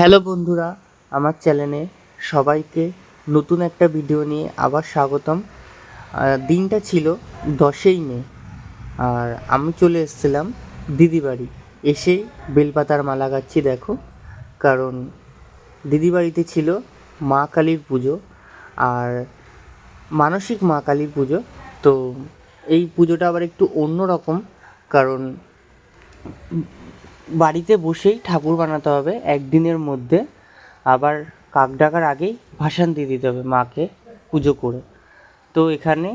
Hello বন্ধুরা, আমার চ্যানেলে সবাইকে নতুন একটা ভিডিও নিয়ে আবার স্বাগতম। দিনটা ছিল দশই মে, আর আমি চলে এসেছিলাম দিদি বাড়ি এসেই বেলপাতার মালা গাচ্ছি, দেখো। কারণ দিদি বাড়িতে ছিল মা কালীর পুজো আর মানসিক মা কালীর পুজো। তো এই পুজোটা আবার একটু অন্য রকম কারণ বাড়িতে বসেই ঠাকুর বানাতে হবে, একদিনের মধ্যে। আবার কাক ডাকার আগেই ভাসান দিয়ে দিতে হবে মাকে পুজো করে। তো এখানে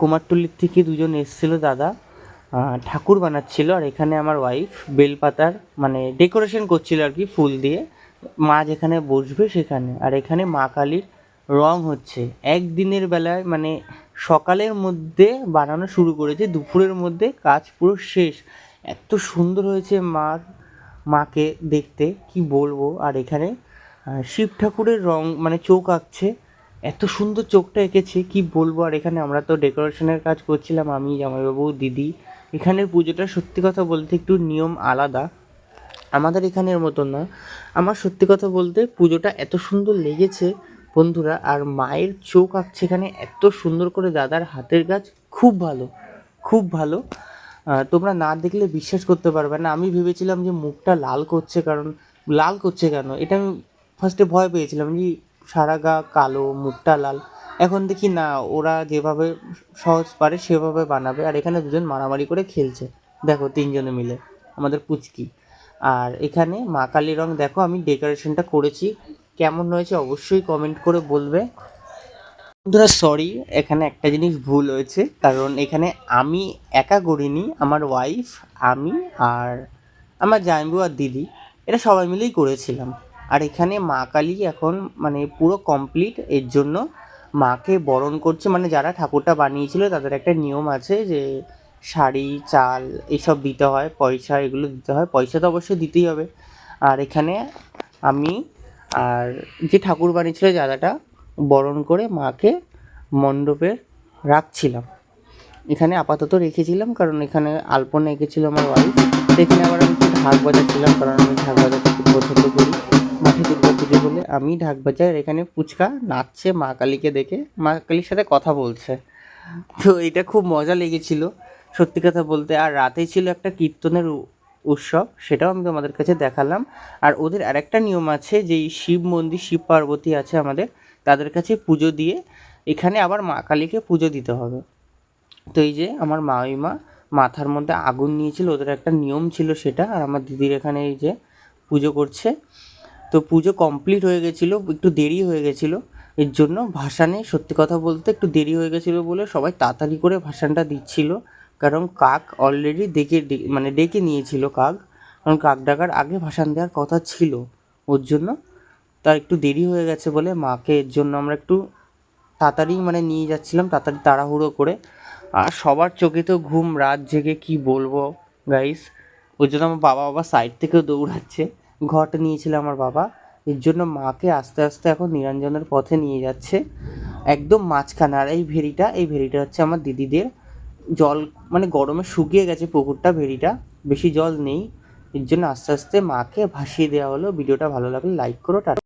কুমারটুলির থেকে দুজন এসেছিল দাদা ঠাকুর বানাচ্ছিল, আর এখানে আমার ওয়াইফ বেলপাতার মানে ডেকোরেশন করছিল আর কি ফুল দিয়ে। মা যেখানে বসবে সেখানে। আর এখানে মা কালীর রং হচ্ছে। একদিনের বেলায় মানে সকালের মধ্যে বানানো শুরু করেছে, দুপুরের মধ্যে কাজ পুরো শেষ। এত সুন্দর হয়েছে মার, মাকে দেখতে, কি বলব? আর এখানে শিব ঠাকুরের রং মানে চোখ আঁকছে। এত সুন্দর চোখটা এঁকেছে, কি বলব? আর এখানে আমরা তো ডেকোরেশনের কাজ করছিলাম, আমি, জামাইবাবু, দিদি। এখানের পুজোটা সত্যি কথা বলতে একটু নিয়ম আলাদা। আমাদের এখানের মতন না। আমার সত্যি কথা বলতে পুজোটা এত সুন্দর লেগেছে, বন্ধুরা। আর মায়ের চোখ আঁকছে এখানে, এত সুন্দর করে দাদার হাতের কাজ, খুব ভালো। খুব ভালো। তোমরা না দেখলে বিশ্বাস করতে পারবে না। আমি ভেবেছিলাম যে মুখটা লাল করছে, কারণ লাল করছে কেন? এটা আমি ফার্স্টে ভয় পেয়েছিলাম যে সারা গা কালো, মুখটা লাল। এখন দেখি না, ওরা যেভাবে সহজ পারে সেভাবে বানাবে। আর এখানে দুজন মারামারি করে খেলছে। দেখো তিনজনে মিলে, আমাদের পুচকি। আর এখানে মা কালী রং, দেখো আমি ডেকোরেশনটা করেছি। কেমন হয়েছে অবশ্যই কমেন্ট করে বলবে। বন্ধুরা সরি এখানে একটা জিনিস ভুল হয়েছে। কারণ এখানে আমি একা করিনি, আমার ওয়াইফ আমি আর আমার জামাইবু আর দিদি এটা সবাই মিলেই করেছিলাম। আর এখানে মা কালী এখন মানে পুরো কমপ্লিট এর জন্য মাকে বরণ করছে। মানে যারা ঠাকুরটা বানিয়েছিল, তাদের একটা নিয়ম আছে যে শাড়ি, চাল এইসব দিতে হয়, পয়সা, এগুলো দিতে হয়। পয়সা তো অবশ্যই দিতেই হবে। আর এখানে আমি আর যে ঠাকুর বানিয়েছিল দাদাটা বরণ করে মাকে মণ্ডপে রাখছিলাম। এখানে আপাতত রেখেছিলাম কারণ এখানে আলপনা এঁকেছিল আমার ওয়াইফ এখানে আবার আমি একটু ঢাক বাজাচ্ছিলাম কারণ আমি ঢাক বাজাতে খুব পছন্দ করি। মাঠে দুর্গা পুজো বলে আমি ঢাক বাজাই আর এখানে পুচকা নাচছে, মা কালীকে দেখে। মা কালীর সাথে কথা বলছে। তো এটা খুব মজা লেগেছিল। সত্যি কথা বলতে আর রাতে ছিল একটা কীর্তনের উৎসব, সেটাও আমি তোমাদের কাছে দেখালাম। আর ওদের আরেকটা নিয়ম আছে যে এই শিব মন্দির, শিব পার্বতী আছে আমাদের তাদের কাছে পুজো দিয়ে এখানে আবার মা কালীকে পুজো দিতে হবে। তো এই যে আমার মামিমা মাথার মধ্যে আগুন নিয়েছিল, ওদের একটা নিয়ম ছিল সেটা, আর আমার দিদির এখানে এই যে পুজো করছে। তো পুজো কমপ্লিট হয়ে গেছিল, একটু দেরি হয়ে গেছিল, এর জন্য ভাসানে সত্যি কথা বলতে একটু দেরি হয়ে গেছিল বলে সবাই তাড়াতাড়ি করে ভাসানটা দিচ্ছিল। কারণ কাক অলরেডি ডেকে মানে ডেকে নিয়েছিল কাক, কারণ কাক ডাকার আগে ভাসান দেওয়ার কথা ছিল, ওর জন্য তার একটু দেরি হয়ে গেছে বলে মাকে এর জন্য আমরা একটু তাড়াতাড়ি মানে নিয়ে যাচ্ছিলাম, তাড়াতাড়ি তাড়াহুড়ো করে। আর সবার চোখে তো ঘুম, রাত জেগে কি বলব গাইস ওর জন্য আমার বাবা বাবা সাইড থেকেও দৌড়াচ্ছে। ঘরটা নিয়েছিল আমার বাবা। এর জন্য মাকে আস্তে আস্তে এখন নিরঞ্জনের পথে নিয়ে যাচ্ছে। একদম মাঝখানে। আর এই ভেরিটা এই ভেরিটা হচ্ছে আমার দিদিদের জল মানে গরমে শুকিয়ে গেছে পুকুরটা ভেরিটা বেশি জল নেই। এর জন্য আস্তে আস্তে মাকে ভাসিয়ে দেওয়া হলো। ভিডিওটা ভালো লাগলে লাইক করো, টাটা।